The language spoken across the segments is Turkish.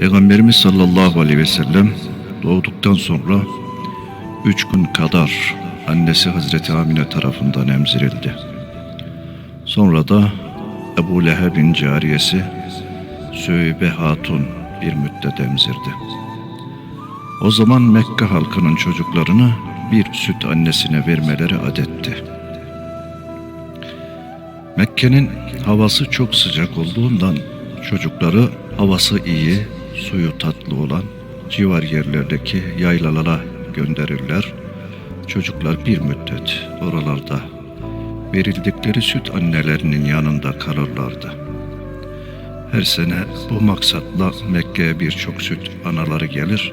Peygamberimiz sallallahu aleyhi ve sellem doğduktan sonra üç gün kadar annesi Hazreti Amine tarafından emzirildi. Sonra da Ebu Leheb'in cariyesi Süheybe Hatun bir müddet emzirdi. O zaman Mekke halkının çocuklarını bir süt annesine vermeleri adetti. Mekke'nin havası çok sıcak olduğundan çocukları havası iyi, suyu tatlı olan civar yerlerdeki yaylalara gönderirler. Çocuklar bir müddet oralarda verildikleri süt annelerinin yanında kalırlardı. Her sene bu maksatla Mekke'ye birçok süt anaları gelir,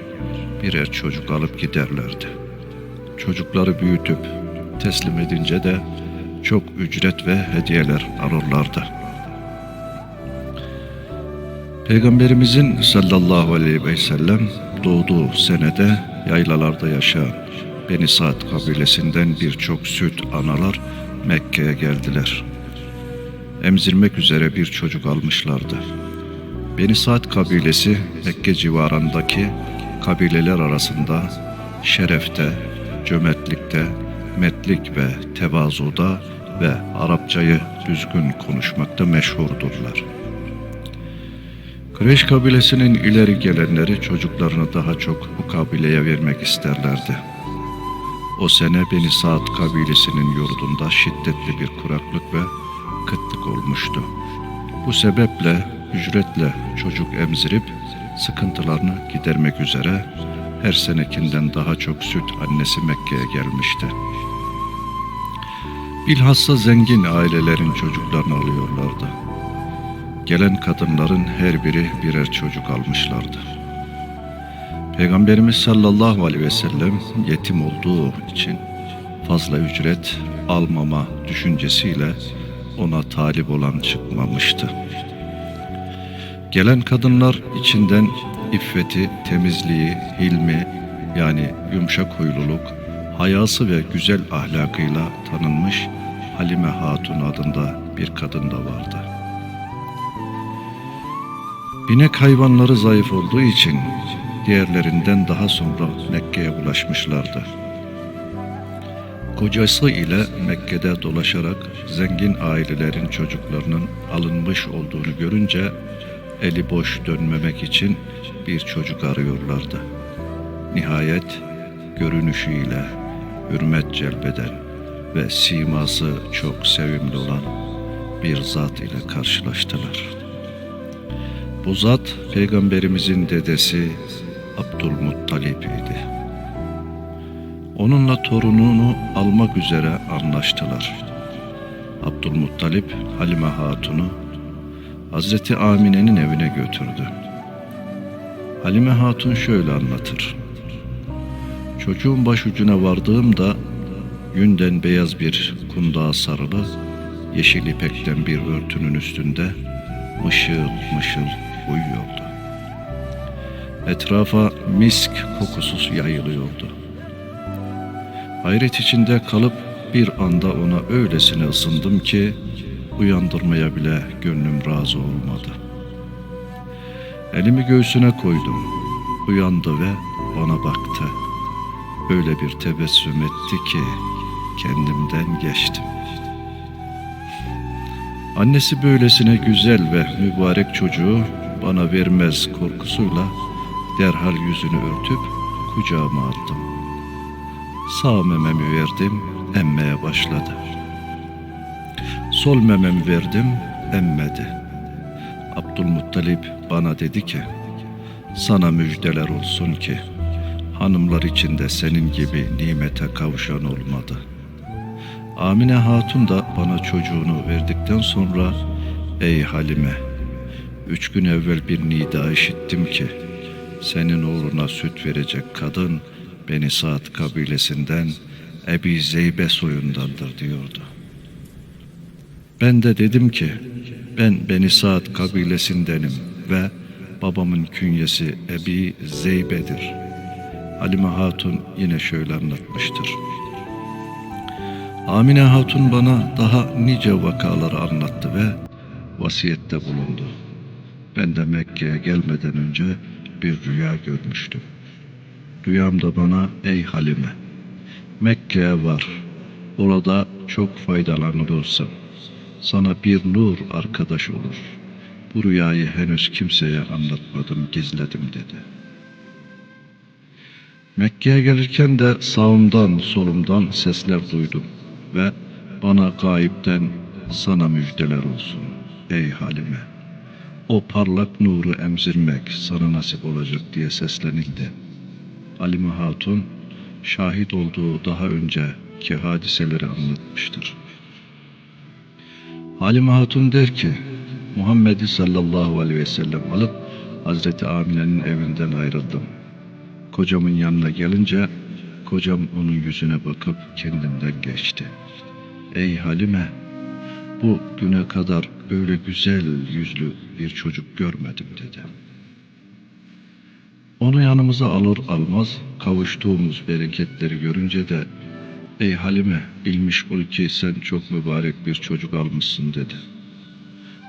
birer çocuk alıp giderlerdi. Çocukları büyütüp teslim edince de çok ücret ve hediyeler alırlardı. Peygamberimizin sallallahu aleyhi ve sellem doğduğu senede yaylalarda yaşayan Beni Sa'd kabilesinden birçok süt analar Mekke'ye geldiler. Emzirmek üzere bir çocuk almışlardı. Beni Sa'd kabilesi Mekke civarındaki kabileler arasında şerefte, cömertlikte, metlik ve tevazuda ve Arapçayı düzgün konuşmakta meşhurdurlar. Kureyş kabilesinin ileri gelenleri çocuklarını daha çok bu kabileye vermek isterlerdi. O sene Beni Saad kabilesinin yurdunda şiddetli bir kuraklık ve kıtlık olmuştu. Bu sebeple ücretle çocuk emzirip sıkıntılarını gidermek üzere her senekinden daha çok süt annesi Mekke'ye gelmişti. Bilhassa zengin ailelerin çocuklarını alıyorlardı. Gelen kadınların her biri birer çocuk almışlardı. Peygamberimiz sallallahu aleyhi ve sellem yetim olduğu için fazla ücret almama düşüncesiyle ona talip olan çıkmamıştı. Gelen kadınlar içinden iffeti, temizliği, hilmi yani yumuşak huyluluk, hayası ve güzel ahlakıyla tanınmış Halime Hatun adında bir kadın da vardı. Binek hayvanları zayıf olduğu için diğerlerinden daha sonra Mekke'ye ulaşmışlardı. Kocası ile Mekke'de dolaşarak zengin ailelerin çocuklarının alınmış olduğunu görünce eli boş dönmemek için bir çocuk arıyorlardı. Nihayet görünüşüyle hürmet celbeden ve siması çok sevimli olan bir zat ile karşılaştılar. Bu zat peygamberimizin dedesi Abdülmuttalip idi. Onunla torununu almak üzere anlaştılar. Abdülmuttalip Halime Hatun'u Hazreti Amine'nin evine götürdü. Halime Hatun şöyle anlatır. Çocuğun başucuna vardığımda yünden beyaz bir kundağa sarılı, yeşil ipekten bir örtünün üstünde mışıl mışıl uyuyordu. Etrafa misk kokusu yayılıyordu. Hayret içinde kalıp bir anda ona öylesine ısındım ki uyandırmaya bile gönlüm razı olmadı. Elimi göğsüne koydum. Uyandı ve bana baktı. Öyle bir tebessüm etti ki kendimden geçtim. Annesi böylesine güzel ve mübarek çocuğu bana vermez korkusuyla derhal yüzünü örtüp kucağıma aldım. Sağ mememi verdim, emmeye başladı. Sol mememi verdim, emmedi. Abdülmuttalip bana dedi ki, sana müjdeler olsun ki, hanımlar içinde senin gibi nimete kavuşan olmadı. Amine Hatun da bana çocuğunu verdikten sonra, ey Halime, üç gün evvel bir nida işittim ki, senin oğluna süt verecek kadın, Beni Saat kabilesinden Ebi Zeybe soyundandır diyordu. Ben de dedim ki ben Beni Saat kabilesindenim ve babamın künyesi Ebi Zeybe'dir. Halime Hatun yine şöyle anlatmıştır. Amine Hatun bana daha nice vakaları anlattı ve vasiyette bulundu. Ben de Mekke'ye gelmeden önce bir rüya görmüştüm. Rüyamda bana ey Halime, Mekke'ye var, orada çok faydalanılırsın. Sana bir nur arkadaş olur. Bu rüyayı henüz kimseye anlatmadım, gizledim dedi. Mekke'ye gelirken de sağımdan solumdan sesler duydum ve bana gayipten sana müjdeler olsun ey Halime. O parlak nuru emzirmek sana nasip olacak diye seslenildi. Halime Hatun şahit olduğu daha önceki hadiseleri anlatmıştır. Halime Hatun der ki Muhammed'i sallallahu aleyhi ve sellem alıp Hazreti Amine'nin evinden ayrıldım. Kocamın yanına gelince kocam onun yüzüne bakıp kendinden geçti. Ey Halime bu güne kadar öyle güzel yüzlü bir çocuk görmedim dedi. Onu yanımıza alır almaz kavuştuğumuz bereketleri görünce de Ey Halime bilmiş ol ki sen çok mübarek bir çocuk almışsın dedi.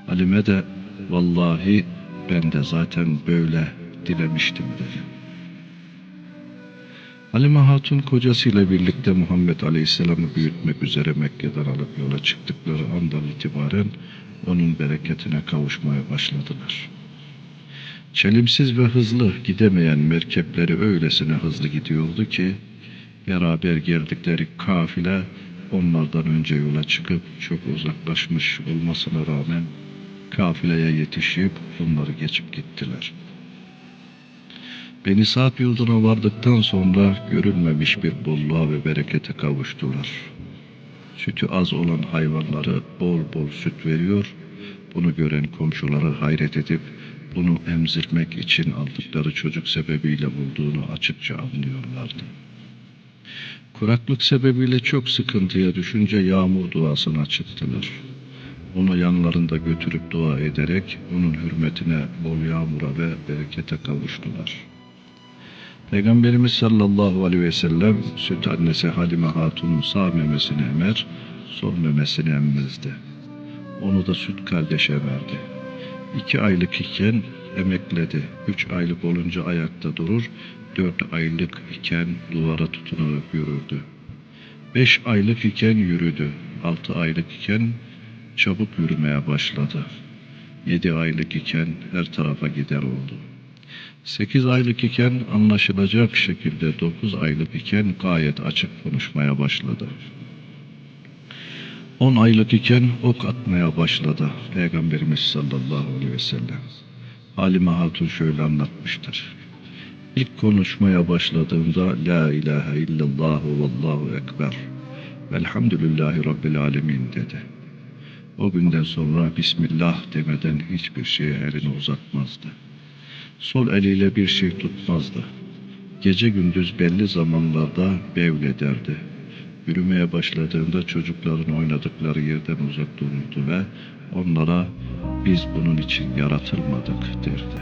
Halime de vallahi ben de zaten böyle dilemiştim dedi. Halime Hatun kocasıyla birlikte Muhammed Aleyhisselam'ı büyütmek üzere Mekke'den alıp yola çıktıkları andan itibaren onun bereketine kavuşmaya başladılar. Çelimsiz ve hızlı gidemeyen merkepleri öylesine hızlı gidiyordu ki beraber geldikleri kafile onlardan önce yola çıkıp çok uzaklaşmış olmasına rağmen kafileye yetişip onları geçip gittiler.'' Beni Saat yurduna vardıktan sonra görülmemiş bir bolluğa ve berekete kavuştular. Sütü az olan hayvanları bol bol süt veriyor, bunu gören komşuları hayret edip bunu emzirmek için aldıkları çocuk sebebiyle bulduğunu açıkça anlıyorlardı. Kuraklık sebebiyle çok sıkıntıya düşünce yağmur duasını açıttılar. Onu yanlarında götürüp dua ederek onun hürmetine bol yağmura ve berekete kavuştular.'' Peygamberimiz sallallahu aleyhi ve sellem süt annesi Halime Hatun'un sağ memesini emer, sol memesini emmezdi. Onu da süt kardeşe verdi. İki aylık iken emekledi. Üç aylık olunca ayakta durur, dört aylık iken duvara tutunarak yürürdü. Beş aylık iken yürüdü. Altı aylık iken çabuk yürümeye başladı. Yedi aylık iken her tarafa gider oldu.'' 8 aylık iken anlaşılacak şekilde 9 aylık iken gayet açık konuşmaya başladı. 10 aylık iken ok atmaya başladı Peygamberimiz sallallahu aleyhi ve sellem. Halime Hatun şöyle anlatmıştır. İlk konuşmaya başladığında La ilahe illallah ve vallahu ekber velhamdülillahi rabbil alemin dedi. O günden sonra Bismillah demeden hiçbir şeye elini uzatmazdı.'' Sol eliyle bir şey tutmazdı. Gece gündüz belli zamanlarda bevlederdi. Yürümeye başladığında çocukların oynadıkları yerden uzak dururdu ve onlara biz bunun için yaratılmadık derdi.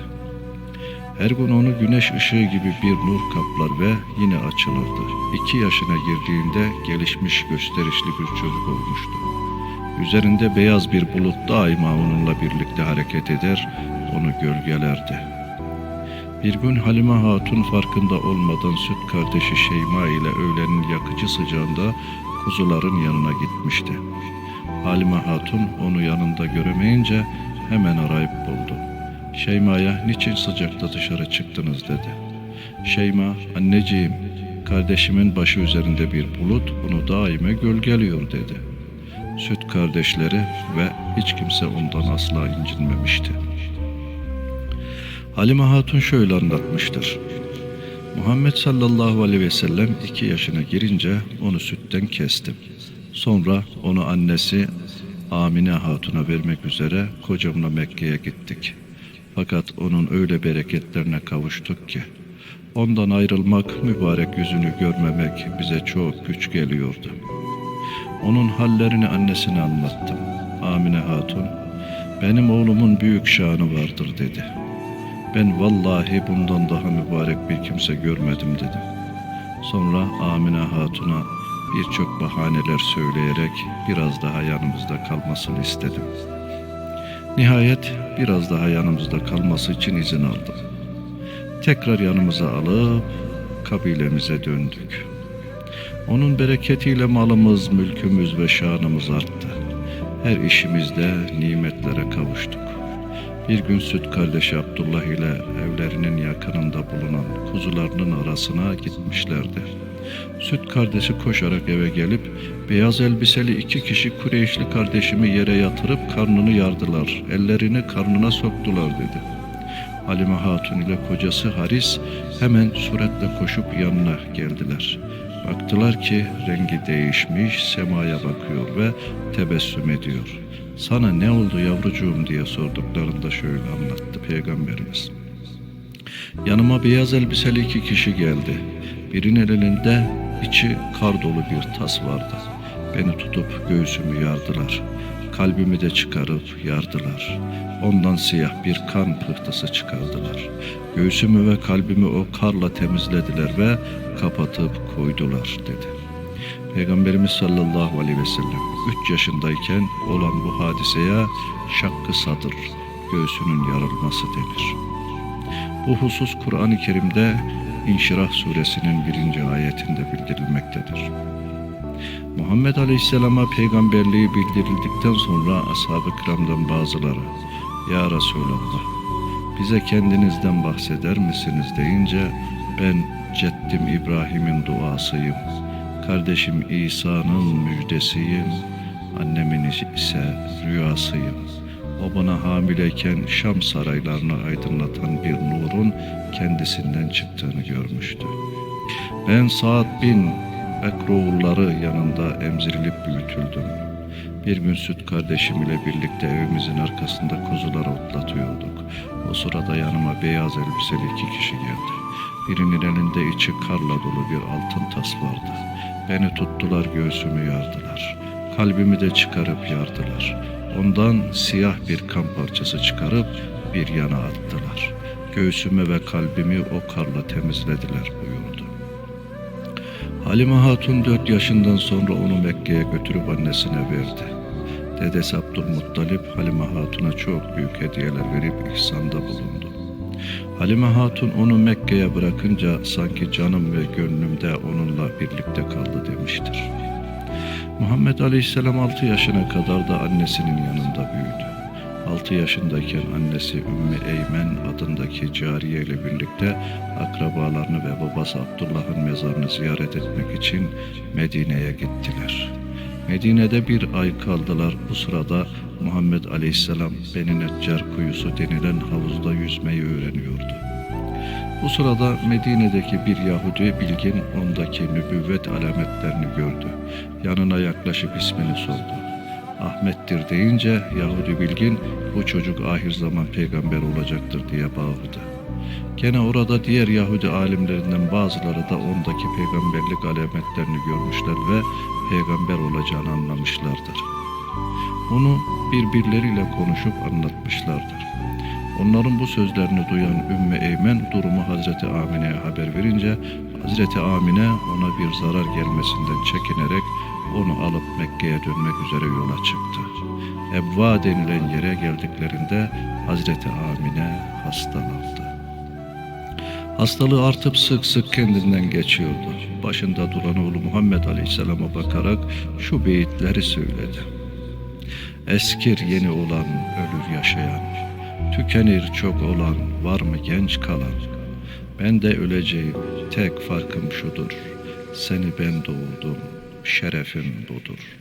Her gün onu güneş ışığı gibi bir nur kaplar ve yine açılırdı. İki yaşına girdiğinde gelişmiş gösterişli bir çocuk olmuştu. Üzerinde beyaz bir bulut daima onunla birlikte hareket eder, onu gölgelerdi. Bir gün Halime Hatun farkında olmadan süt kardeşi Şeyma ile öğlenin yakıcı sıcağında kuzuların yanına gitmişti. Halime Hatun onu yanında göremeyince hemen arayıp buldu. Şeyma'ya niçin sıcakta dışarı çıktınız dedi. Şeyma, anneciğim, kardeşimin başı üzerinde bir bulut onu daime gölgeliyor dedi. Süt kardeşleri ve hiç kimse ondan asla incinmemişti.'' Halime Hatun şöyle anlatmıştır. Muhammed sallallahu aleyhi ve sellem iki yaşına girince onu sütten kestim. Sonra onu annesi Amine Hatun'a vermek üzere kocamla Mekke'ye gittik. Fakat onun öyle bereketlerine kavuştuk ki ondan ayrılmak, mübarek yüzünü görmemek bize çok güç geliyordu. Onun hallerini annesine anlattım. Amine Hatun, benim oğlumun büyük şanı vardır dedi.'' Ben vallahi bundan daha mübarek bir kimse görmedim dedim. Sonra Amine Hatun'a birçok bahaneler söyleyerek biraz daha yanımızda kalmasını istedim. Nihayet biraz daha yanımızda kalması için izin aldım. Tekrar yanımıza alıp kabilemize döndük. Onun bereketiyle malımız, mülkümüz ve şanımız arttı. Her işimizde nimetlere kavuştuk. Bir gün süt kardeşi Abdullah ile evlerinin yakınında bulunan kuzularının arasına gitmişlerdi. Süt kardeşi koşarak eve gelip beyaz elbiseli iki kişi Kureyşli kardeşimi yere yatırıp karnını yardılar. Ellerini karnına soktular dedi. Halime Hatun ile kocası Haris hemen suretle koşup yanına geldiler. Baktılar ki rengi değişmiş, semaya bakıyor ve tebessüm ediyor. Sana ne oldu yavrucuğum diye sorduklarında şöyle anlattı Peygamberimiz. Yanıma beyaz elbiseli iki kişi geldi. Birinin elinde içi kar dolu bir tas vardı. Beni tutup göğsümü yardılar. Kalbimi de çıkarıp yardılar. Ondan siyah bir kan pıhtısı çıkardılar. Göğsümü ve kalbimi o karla temizlediler ve kapatıp koydular dedi. Peygamberimiz sallallahu aleyhi ve sellem 3 yaşındayken olan bu hadiseye şakkı sadır, göğsünün yarılması denir. Bu husus Kur'an-ı Kerim'de İnşirah suresinin birinci ayetinde bildirilmektedir. Muhammed Aleyhisselam'a peygamberliği bildirildikten sonra ashab-ı kiramdan bazıları Ya Resulallah bize kendinizden bahseder misiniz deyince ben ceddim İbrahim'in duasıyım, kardeşim İsa'nın müjdesiyim, annemin ise rüyasıyım. O bana hamileyken Şam saraylarını aydınlatan bir nurun kendisinden çıktığını görmüştü. Ben Sa'd bin Ekroğulları yanında emzirilip büyütüldüm. Bir gün süt kardeşim ile birlikte evimizin arkasında kuzuları otlatıyorduk. O sırada yanıma beyaz elbiseli iki kişi geldi. Birinin elinde içi karla dolu bir altın tas vardı. Beni tuttular göğsümü yardılar. Kalbimi de çıkarıp yardılar. Ondan siyah bir kan parçası çıkarıp bir yana attılar. Göğsümü ve kalbimi o karla temizlediler buyurdu. Halime Hatun 4 yaşından sonra onu Mekke'ye götürüp annesine verdi. Dedesi Abdülmuttalip Halime Hatun'a çok büyük hediyeler verip ihsanda bulundu. Halime Hatun onu Mekke'ye bırakınca sanki canım ve gönlümde onunla birlikte kaldı demiştir. Muhammed Aleyhisselam 6 yaşına kadar da annesinin yanında büyüdü. 6 yaşındayken annesi Ümmü Eymen adındaki cariye ile birlikte akrabalarını ve babası Abdullah'ın mezarını ziyaret etmek için Medine'ye gittiler. Medine'de bir ay kaldılar. Bu sırada Muhammed Aleyhisselam Beni Neccar kuyusu denilen havuzda yüzmeyi öğreniyordu. Bu sırada Medine'deki bir Yahudi bilgin ondaki nübüvvet alametlerini gördü. Yanına yaklaşıp ismini sordu. Ahmet'tir deyince Yahudi bilgin bu çocuk ahir zaman peygamber olacaktır diye bağırdı. Gene orada diğer Yahudi alimlerinden bazıları da ondaki peygamberlik alametlerini görmüşler ve peygamber olacağını anlamışlardır. Onu birbirleriyle konuşup anlatmışlardır. Onların bu sözlerini duyan Ümmü Eymen durumu Hazreti Amine'ye haber verince Hazreti Amine ona bir zarar gelmesinden çekinerek onu alıp Mekke'ye dönmek üzere yola çıktı. Ebva denilen yere geldiklerinde Hazreti Amine hastalandı. Hastalığı artıp sık sık kendinden geçiyordu. Başında duran oğlu Muhammed Aleyhisselam'a bakarak şu beyitleri söyledi. Eskir yeni olan ölür yaşayan, tükenir çok olan var mı genç kalan? Ben de öleceğim, tek farkım şudur, seni ben doğurdum, şerefim budur.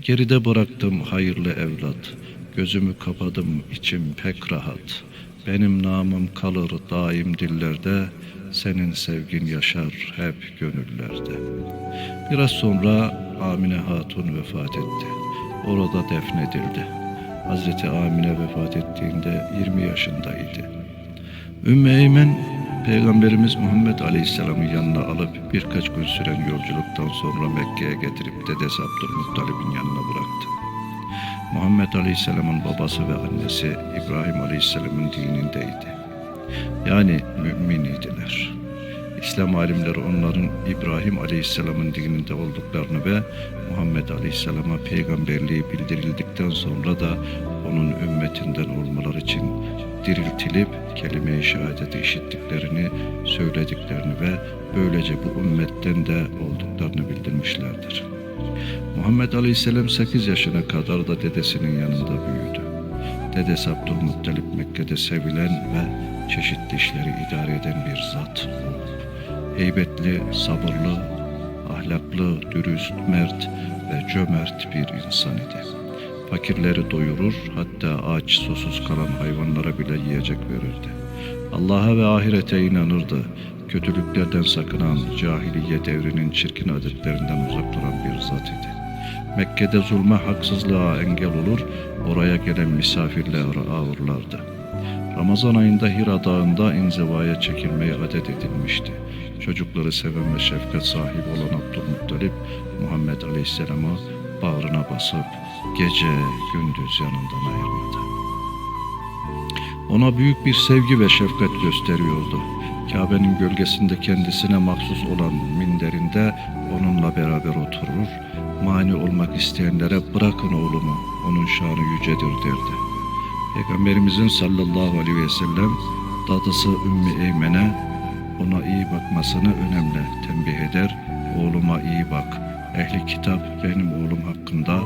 Geride bıraktım hayırlı evlat, gözümü kapadım içim pek rahat. Benim namım kalır daim dillerde, senin sevgin yaşar hep gönüllerde. Biraz sonra Amine Hatun vefat etti. Orada defnedildi. Hazreti Amine vefat ettiğinde 20 yaşındaydı. Ümmü Eymen Peygamberimiz Muhammed Aleyhisselam'ı yanına alıp birkaç gün süren yolculuktan sonra Mekke'ye getirip dedesi Abdülmuttalib'in yanına bıraktı. Muhammed Aleyhisselam'ın babası ve annesi İbrahim Aleyhisselam'ın dinindeydi. Yani mümin idiler. İslam alimleri onların İbrahim Aleyhisselam'ın dininde olduklarını ve Muhammed Aleyhisselam'a peygamberliği bildirildikten sonra da onun ümmetinden olmaları için diriltilip kelime-i şehadeti işittiklerini, söylediklerini ve böylece bu ümmetten de olduklarını bildirmişlerdir. Muhammed Aleyhisselam 8 yaşına kadar da dedesinin yanında büyüdü. Dedesi Abdülmuttalip Mekke'de sevilen ve çeşitli işleri idare eden bir zat olup, heybetli, sabırlı, ahlaklı, dürüst, mert ve cömert bir insan idi. Fakirleri doyurur, hatta aç, susuz kalan hayvanlara bile yiyecek verirdi. Allah'a ve ahirete inanırdı. Kötülüklerden sakınan, cahiliye devrinin çirkin adetlerinden uzak duran bir zat idi. Mekke'de zulme, haksızlığa engel olur, oraya gelen misafirleri ağırlardı. Ramazan ayında Hira Dağı'nda inzivaya çekilmeyi adet edilmişti. Çocukları seven ve şefkat sahibi olan Abdülmuttalip, Muhammed Aleyhisselam'ı bağrına basıp gece gündüz yanından ayırmadı. Ona büyük bir sevgi ve şefkat gösteriyordu. Kabe'nin gölgesinde kendisine mahsus olan minderinde onunla beraber oturur, mani olmak isteyenlere bırakın oğlumu, onun şanı yücedir derdi. Peygamberimizin sallallahu aleyhi ve sellem dadısı Ümmü Eymen'e ona iyi bakmasını önemli tembih eder. Oğluma iyi bak. Ehli kitap benim oğlum hakkında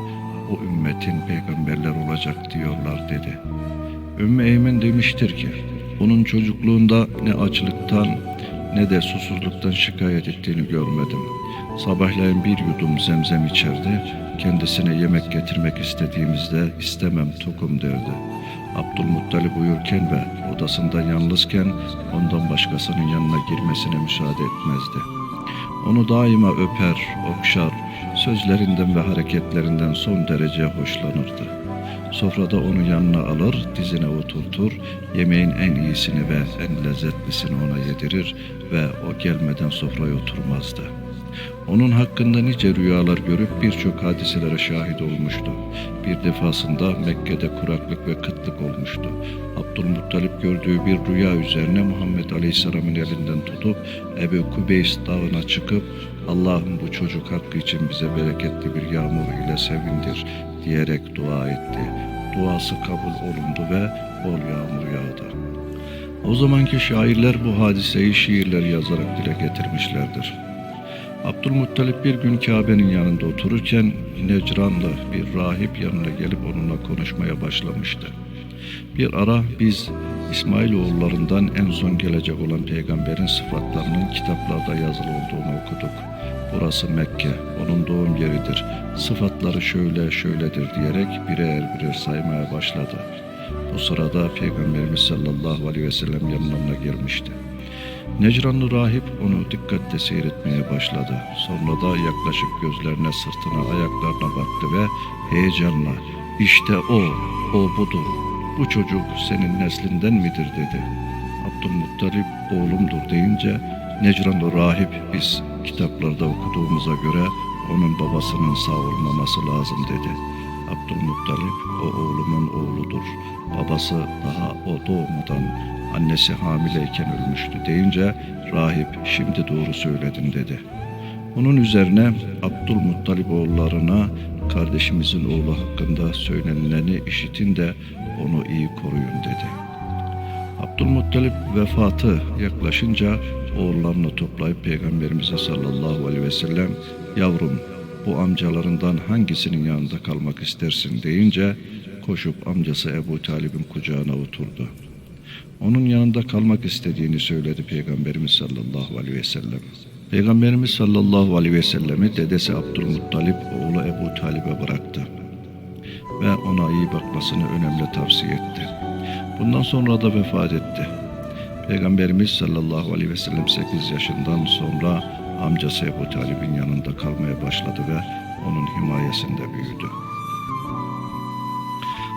o ümmetin peygamberler olacak diyorlar dedi. Ümmü Eymen demiştir ki onun çocukluğunda ne açlıktan ne de susuzluktan şikayet ettiğini görmedim. Sabahleyin bir yudum zemzem içerdi. Kendisine yemek getirmek istediğimizde istemem tokum derdi. Abdülmuttalip uyurken ve odasında yalnızken ondan başkasının yanına girmesine müsaade etmezdi. Onu daima öper, okşar, sözlerinden ve hareketlerinden son derece hoşlanırdı. Sofrada onu yanına alır, dizine oturtur, yemeğin en iyisini ve en lezzetlisini ona yedirir ve o gelmeden sofraya oturmazdı. Onun hakkında nice rüyalar görüp birçok hadiselere şahit olmuştu. Bir defasında Mekke'de kuraklık ve kıtlık olmuştu. Abdülmuttalip gördüğü bir rüya üzerine Muhammed Aleyhisselam'ın elinden tutup Ebu Kubeys dağına çıkıp Allah'ım bu çocuk hakkı için bize bereketli bir yağmur ile sevindir diyerek dua etti. Duası kabul olundu ve bol yağmur yağdı. O zamanki şairler bu hadiseyi şiirler yazarak dile getirmişlerdir. Abdülmuttalip bir gün Kabe'nin yanında otururken Necranlı bir rahip yanına gelip onunla konuşmaya başlamıştı. Bir ara biz İsmailoğullarından en son gelecek olan peygamberin sıfatlarının kitaplarda yazılı olduğunu okuduk. Burası Mekke, onun doğum yeridir. Sıfatları şöyle şöyledir diyerek birer birer saymaya başladı. Bu sırada Peygamberimiz sallallahu aleyhi ve sellem yanlarına gelmişti. Necranlı rahip onu dikkatle seyretmeye başladı. Sonra da yaklaşıp gözlerine, sırtına, ayaklarına baktı ve heyecanla işte o, o budur. Bu çocuk senin neslinden midir dedi. Abdülmuttalip oğlumdur deyince Necranlı rahip biz kitaplarda okuduğumuza göre onun babasının sağ olmaması lazım dedi. Abdülmuttalip o oğlumun oğludur. Babası daha o doğmadan annesi hamileyken ölmüştü deyince rahip şimdi doğru söyledin dedi. Onun üzerine Abdülmuttalip oğullarına kardeşimizin oğlu hakkında söylenileni işitin de onu iyi koruyun dedi. Abdülmuttalip vefatı yaklaşınca oğullarını toplayıp Peygamberimize sallallahu aleyhi ve sellem yavrum bu amcalarından hangisinin yanında kalmak istersin deyince koşup amcası Ebu Talib'in kucağına oturdu. Onun yanında kalmak istediğini söyledi Peygamberimiz sallallahu aleyhi ve sellem. Peygamberimiz sallallahu aleyhi ve sellemi dedesi Abdülmuttalip oğlu Ebu Talib'e bıraktı ve ona iyi bakmasını önemli tavsiye etti. Bundan sonra da vefat etti. Peygamberimiz sallallahu aleyhi ve sellem 8 yaşından sonra amcası Ebu Talib'in yanında kalmaya başladı ve onun himayesinde büyüdü.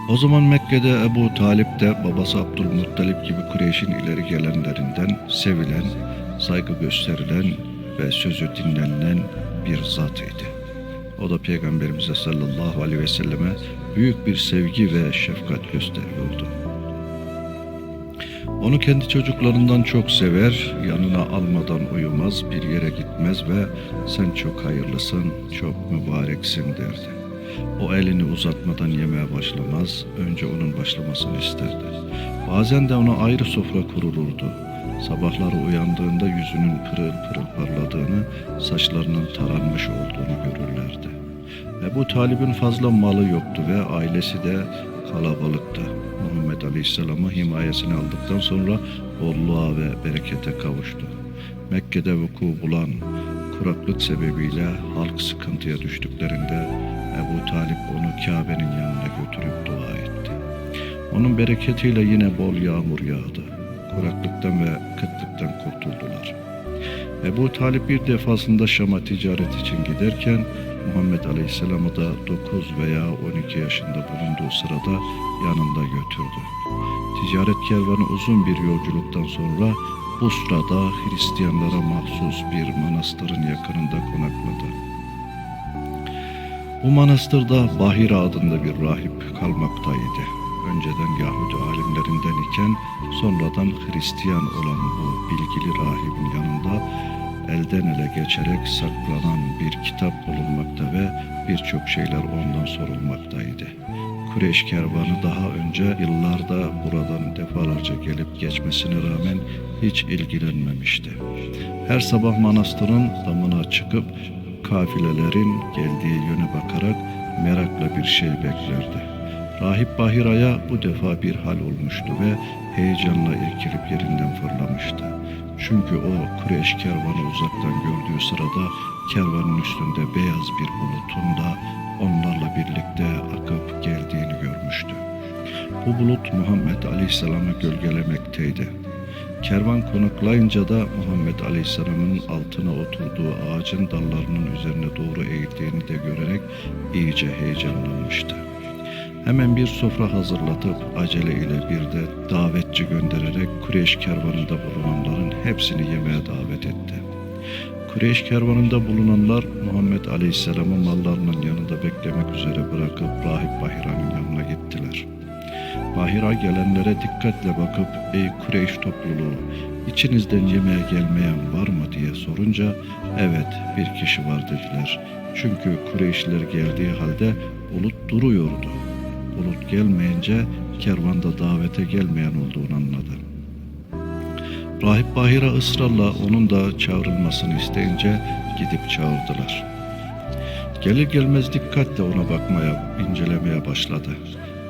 O zaman Mekke'de Ebu Talip de babası Abdülmuttalip gibi Kureyş'in ileri gelenlerinden sevilen, saygı gösterilen ve sözü dinlenilen bir zat idi. O da Peygamberimize sallallahu aleyhi ve selleme büyük bir sevgi ve şefkat gösteriyordu. Onu kendi çocuklarından çok sever, yanına almadan uyumaz, bir yere gitmez ve sen çok hayırlısın, çok mübareksin derdi. O elini uzatmadan yemeğe başlamaz, önce onun başlamasını isterdi. Bazen de ona ayrı sofra kurulurdu. Sabahları uyandığında yüzünün pırıl pırıl parladığını, saçlarının taranmış olduğunu görürlerdi. Ebu Talib'in fazla malı yoktu ve ailesi de kalabalıktı. Muhammed Aleyhisselam'ı himayesine aldıktan sonra bolluğa ve berekete kavuştu. Mekke'de vuku bulan kuraklık sebebiyle halk sıkıntıya düştüklerinde Ebu Talip onu Kabe'nin yanına götürüp dua etti. Onun bereketiyle yine bol yağmur yağdı. Kuraklıktan ve kıtlıktan kurtuldular. Ebu Talip bir defasında Şam'a ticaret için giderken Muhammed Aleyhisselam'ı da 9 veya 12 yaşında bulunduğu sırada yanında götürdü. Ticaret kervanı uzun bir yolculuktan sonra bu sırada Hristiyanlara mahsus bir manastırın yakınında konakladı. Bu manastırda Bahira adında bir rahip kalmaktaydı. Önceden Yahudi alimlerinden iken sonradan Hristiyan olan bu bilgili rahibin yanında elden ele geçerek saklanan bir kitap bulunmakta ve birçok şeyler ondan sorulmaktaydı. Kureyş kervanı daha önce yıllarda buradan defalarca gelip geçmesine rağmen hiç ilgilenmemişti. Her sabah manastırın damına çıkıp kafilelerin geldiği yöne bakarak merakla bir şey beklerdi. Rahip Bahira'ya bu defa bir hal olmuştu ve heyecanla irkilip yerinden fırlamıştı. Çünkü o Kureyş kervanı uzaktan gördüğü sırada kervanın üstünde beyaz bir bulutun da onlarla birlikte akıp geldiğini görmüştü. Bu bulut Muhammed Aleyhisselam'ı gölgelemekteydi. Kervan konuklayınca da Muhammed Aleyhisselam'ın altına oturduğu ağacın dallarının üzerine doğru eğildiğini de görerek iyice heyecanlanmıştı. Hemen bir sofra hazırlatıp acele ile bir de davetçi göndererek Kureyş kervanında bulunanların hepsini yemeğe davet etti. Kureyş kervanında bulunanlar Muhammed Aleyhisselam'ı mallarının yanında beklemek üzere bırakıp Rahip Bahira'nın yanına gittiler. Bahira gelenlere dikkatle bakıp ''Ey Kureyş topluluğu, içinizden yemeğe gelmeyen var mı?'' diye sorunca ''Evet, bir kişi var.'' dediler. Çünkü Kureyşliler geldiği halde bulut duruyordu. Bulut gelmeyince kervanda davete gelmeyen olduğunu anladı. Rahip Bahira ısrarla onun da çağrılmasını isteyince gidip çağırdılar. Gelir gelmez dikkatle ona bakmaya, incelemeye başladı.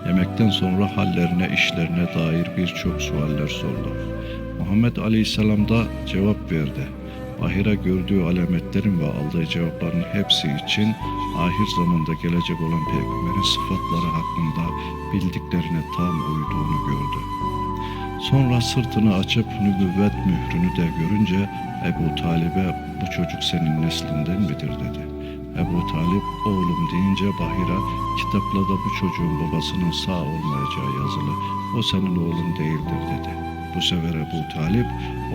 Yemekten sonra hallerine, işlerine dair birçok sualler sordu. Muhammed Aleyhisselam da cevap verdi. Bahira gördüğü alametlerin ve aldığı cevapların hepsi için ahir zamanda gelecek olan peygamberin sıfatları hakkında bildiklerine tam uyduğunu gördü. Sonra sırtını açıp nübüvvet mührünü de görünce Ebu Talib'e bu çocuk senin neslinden midir dedi. Ebu Talip oğlum deyince Bahira kitaplarda bu çocuğun babasının sağ olmayacağı yazılı. O senin oğlun değildir dedi. Bu sefer Ebu Talip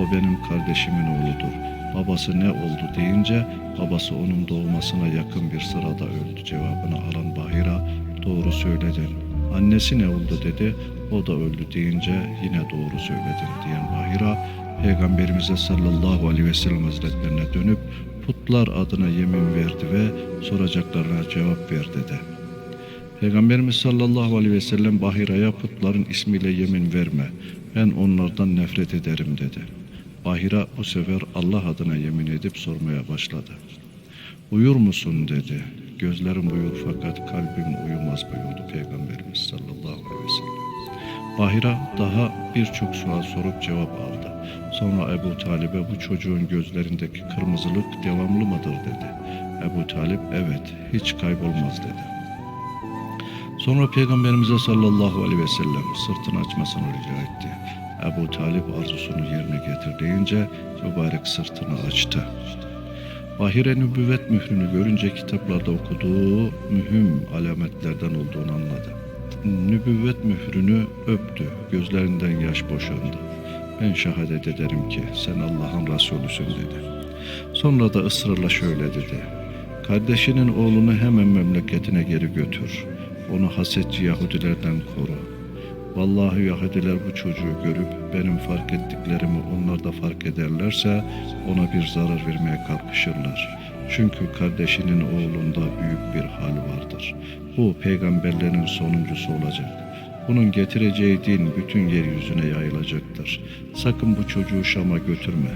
o benim kardeşimin oğludur. Babası ne oldu deyince babası onun doğmasına yakın bir sırada öldü cevabını alan Bahira doğru söyledin. Annesi ne oldu dedi. O da öldü deyince yine doğru söyledin diyen Bahira Peygamberimize sallallahu aleyhi ve sellem hazretlerine dönüp putlar adına yemin verdi ve soracaklarına cevap ver dedi. Peygamberimiz sallallahu aleyhi ve sellem Bahira'ya putların ismiyle yemin verme. Ben onlardan nefret ederim dedi. Bahira bu sefer Allah adına yemin edip sormaya başladı. Uyur musun dedi. Gözlerim uyur fakat kalbim uyumaz buyurdu Peygamberimiz sallallahu aleyhi ve sellem. Bahira daha birçok sual sorup cevap aldı. Sonra Ebu Talib'e bu çocuğun gözlerindeki kırmızılık devamlı mıdır dedi. Ebu Talip evet hiç kaybolmaz dedi. Sonra Peygamberimize sallallahu aleyhi ve sellem sırtını açmasını rica etti. Ebu Talip arzusunu yerine getir deyince mübarek sırtını açtı. Bahire nübüvvet mührünü görünce kitaplarda okuduğu mühim alametlerden olduğunu anladı. Nübüvvet mührünü öptü, gözlerinden yaş boşandı. Ben şehadet ederim ki sen Allah'ın Resulüsün dedi. Sonra da ısrarla şöyle dedi. Kardeşinin oğlunu hemen memleketine geri götür. Onu hasetçi Yahudilerden koru. Vallahi Yahudiler bu çocuğu görüp benim fark ettiklerimi onlar da fark ederlerse ona bir zarar vermeye kalkışırlar. Çünkü kardeşinin oğlunda büyük bir hal vardır. Bu peygamberlerin sonuncusu olacak. Bunun getireceği din bütün yeryüzüne yayılacaktır. Sakın bu çocuğu Şam'a götürme.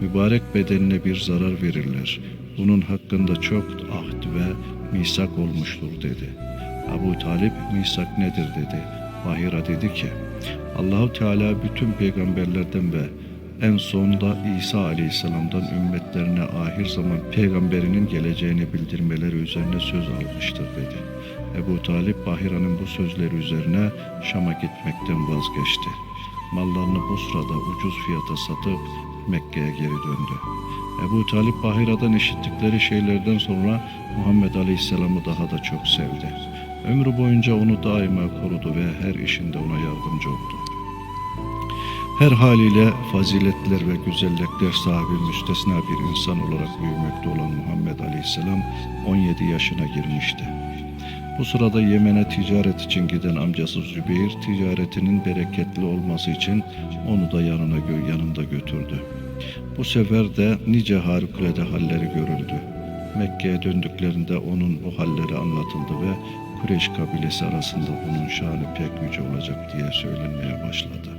Mübarek bedenine bir zarar verirler. Bunun hakkında çok ahd ve misak olmuştur dedi. Abu Talip misak nedir dedi. Bahira dedi ki Allahu Teala bütün peygamberlerden ve en sonda İsa Aleyhisselam'dan ümmetlerine ahir zaman peygamberinin geleceğini bildirmeleri üzerine söz almıştır dedi. Ebu Talip Bahira'nın bu sözleri üzerine Şam'a gitmekten vazgeçti. Mallarını bu sırada ucuz fiyata satıp Mekke'ye geri döndü. Ebu Talip Bahira'dan işittikleri şeylerden sonra Muhammed Aleyhisselam'ı daha da çok sevdi. Ömrü boyunca onu daima korudu ve her işinde ona yardımcı oldu. Her haliyle faziletler ve güzellikler sahibi müstesna bir insan olarak büyümekte olan Muhammed Aleyhisselam 17 yaşına girmişti. Bu sırada Yemen'e ticaret için giden amcası Zübeyir ticaretinin bereketli olması için onu da yanına yanında götürdü. Bu sefer de nice harikulade halleri görüldü. Mekke'ye döndüklerinde onun bu halleri anlatıldı ve Kureyş kabilesi arasında bunun şanı pek yüce olacak diye söylenmeye başladı.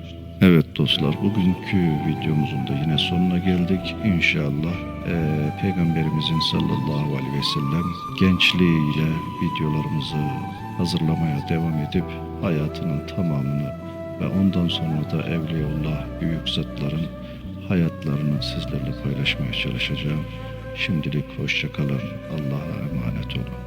Evet dostlar bugünkü videomuzun da yine sonuna geldik. İnşallah eee, Peygamberimizin sallallahu aleyhi ve sellem gençliğiyle videolarımızı hazırlamaya devam edip hayatının tamamını ve ondan sonra da Evliyaullah büyük zatların hayatlarını sizlerle paylaşmaya çalışacağım. Şimdilik hoşça kalın. Allah'a emanet olun.